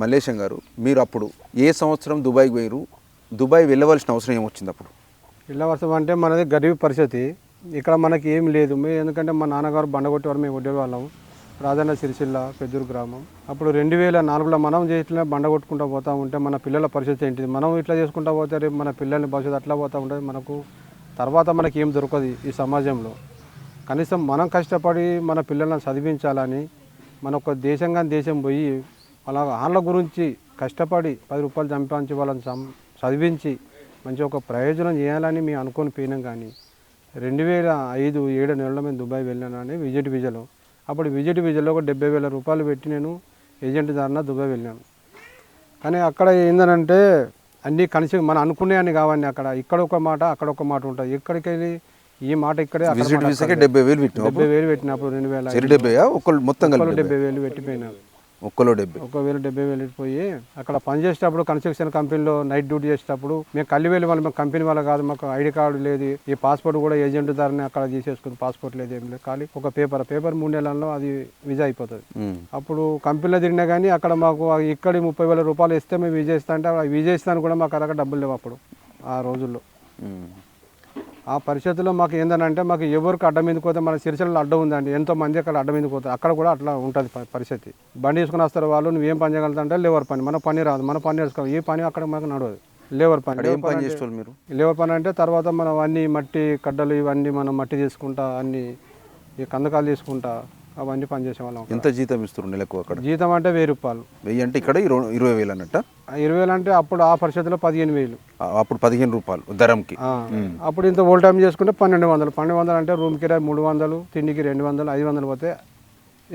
మల్లేశం గారు మీరు అప్పుడు ఏ సంవత్సరం దుబాయ్కి పోయారు దుబాయ్ వెళ్ళవలసిన అవసరం ఏమొచ్చింది అప్పుడు? వెళ్ళవలసిన అంటే మనది గరీబ్ పరిస్థితి. ఇక్కడ మనకి ఏం లేదు. మేము ఎందుకంటే మా నాన్నగారు బండగొట్టేవారు మేము ఉండేవాళ్ళం రాజన్న సిరిసిల్ల పెద్దూరు గ్రామం. అప్పుడు రెండు వేల నాలుగులో మనం చేసిన బండ కొట్టుకుంటూ పోతా ఉంటే మన పిల్లల పరిస్థితి ఏంటిది? మనం ఇట్లా చేసుకుంటా పోతే రేపు మన పిల్లల్ని భవిష్యత్తు అట్లా పోతూ ఉంటుంది మనకు తర్వాత మనకి ఏం దొరకదు ఈ సమాజంలో. కనీసం మనం కష్టపడి మన పిల్లల్ని చదివించాలని మన ఒక దేశంగా దేశం పోయి అలా వాళ్ళ గురించి కష్టపడి పది రూపాయలు సంపాదించి వాళ్ళని చదివించి మంచి ఒక ప్రయోజనం చేయాలని మేము అనుకొని పోయినాం కానీ రెండు వేల ఐదు ఏడు నెలల మేము దుబాయ్ వెళ్ళానని విజిట్ వీజాలో అప్పుడు విజిట్ వీజాలో ఒక డెబ్బై వేల రూపాయలు పెట్టి నేను ఏజెంట్ దారిన దుబాయ్ వెళ్ళాను. కానీ అక్కడ ఏందనంటే అన్నీ కలిసి మనం అనుకునే అన్ని కావండి అక్కడ. ఇక్కడ ఒక మాట అక్కడ ఒక మాట ఉంటుంది. ఇక్కడికి వెళ్ళి ఈ మాట ఇక్కడే విజిట్. డెబ్బై వేలు డెబ్బై పెట్టినప్పుడు రెండు వేల ఒక్కళ్ళు మొత్తం డెబ్బై వేలు పెట్టిపోయినా ఒక్కలో డెబ్బై. ఒక వేలు డెబ్బై వేలు పోయి అక్కడ పని చేసేటప్పుడు కన్స్ట్రక్షన్ కంపెనీలో నైట్ డ్యూటీ చేసేటప్పుడు మేము కల్లి వేలు వాళ్ళు మేము కంపెనీ వాళ్ళ కాదు మాకు ఐడి కార్డు లేదు. ఈ పాస్పోర్ట్ కూడా ఏజెంట్ ధరని అక్కడ తీసేసుకుని పాస్పోర్ట్ లేదు ఏం లేదు. ఖాళీ ఒక పేపర్ పేపర్ మూడు నెలల్లో అది విజా అయిపోతుంది. అప్పుడు కంపెనీలో తిరిగినా కానీ అక్కడ మాకు ఇక్కడి ముప్పై వేల రూపాయలు ఇస్తే మేము విజా ఇస్తా అంటే ఆ విజా ఇస్తాను కూడా మాకు అక్కడ డబ్బులు లేవు అప్పుడు ఆ రోజుల్లో. ఆ పరిస్థితుల్లో మాకు ఏంటంటే మాకు ఎవరికి అడ్డం ఎందుకు పోతే మన సిరిసిల్లో అడ్డం ఉందండి. ఎంతో మంది అక్కడ అడ్డం ఎందుకు పోతారు? అక్కడ కూడా అట్లా ఉంటుంది పరిస్థితి. బండి తీసుకుని వస్తారు వాళ్ళు నువ్వేం పని చేయగలుగుతా అంటే లేబర్ పని. మన పని రాదు. మన పని నేర్చుకోవాలి ఈ పని అక్కడ మాకు నడవదు. లేబర్ పని. ఏం పని మీరు? లేబర్ పని అంటే తర్వాత మనం అన్ని మట్టి కడ్డలు ఇవన్నీ మనం మట్టి తీసుకుంటా అన్ని ఈ కందకాలు తీసుకుంటా అవన్నీ పని చేసేవాళ్ళం అక్కడ. ఎంత జీతం ఇస్తారు నెలకు అక్కడ? జీతం అంటే వెయ్యి రూపాయలు. వెయ్యి అంటే ఇక్కడ ఇరవై ఇరవై వేలు అన్నట్ట? ఇరవై వేలు అంటే అప్పుడు ఆ పరిస్థితిలో పదిహేను వేలు. అప్పుడు పదిహేను రూపాయలు ధరంకి. అప్పుడు ఇంత ఓల్ టైం చేసుకుంటే పన్నెండు వందలు. పన్నెండు వందలు అంటే రూమ్ కిరాయి మూడు వందలు తిండికి రెండు వందలు ఐదు వందలు పోతే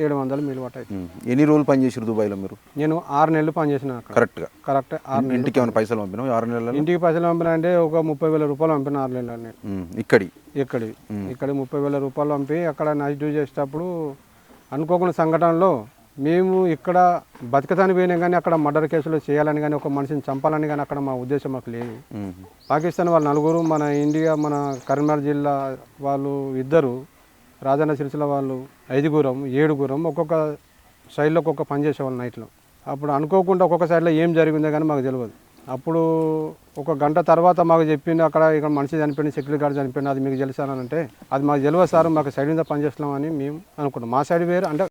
ఏడు వందలు మిగిలి పట్టాయి. ఎన్ని రోజులు పని చేసారు దుబాయ్లో మీరు? నేను ఆరు నెలలు పనిచేసిన కరెక్ట్గా. కరెక్ట్ ఆరు ఇంటికి ఏమైనా పైసలు పంపినావు? ఆరు నెలలు ఇంటికి పైసలు పంపిన అంటే ఒక ముప్పై వేల రూపాయలు పంపిన ఆరు నెలలు ఇక్కడి? ఇక్కడి. ఇక్కడ ముప్పై వేల రూపాయలు పంపి అక్కడ నైట్ డ్యూటీ చేసేటప్పుడు అనుకోకుండా సంఘటనలో మేము ఇక్కడ బతకతాని పోయినాం కానీ అక్కడ మర్డర్ కేసులు చేయాలని కానీ ఒక మనిషిని చంపాలని కానీ అక్కడ మా ఉద్దేశం మాకు లేదు. పాకిస్తాన్ వాళ్ళు నలుగురు మన ఇండియా మన కరీంనగర్ జిల్లా వాళ్ళు ఇద్దరు రాజన్న సిరిసిల్ల వాళ్ళు ఐదుగురం ఏడుగురం ఒక్కొక్క సైడ్లో ఒక్కొక్క పని చేసేవాళ్ళు నైట్లో. అప్పుడు అనుకోకుండా ఒక్కొక్క సైడ్లో ఏం జరిగిందో కానీ మాకు తెలియదు అప్పుడు ఒక గంట తర్వాత మాకు చెప్పింది అక్కడ ఇక్కడ మనిషి చనిపోయింది సెక్యూరిటీ గార్డ్ చనిపోయింది అది మీకు తెలుసానంటే అది మాకు తెలియదు సార్ మాకు సైడ్ మీద పనిచేస్తున్నాం అని మేము అనుకున్నాం. మా సైడ్ వేరు అంటే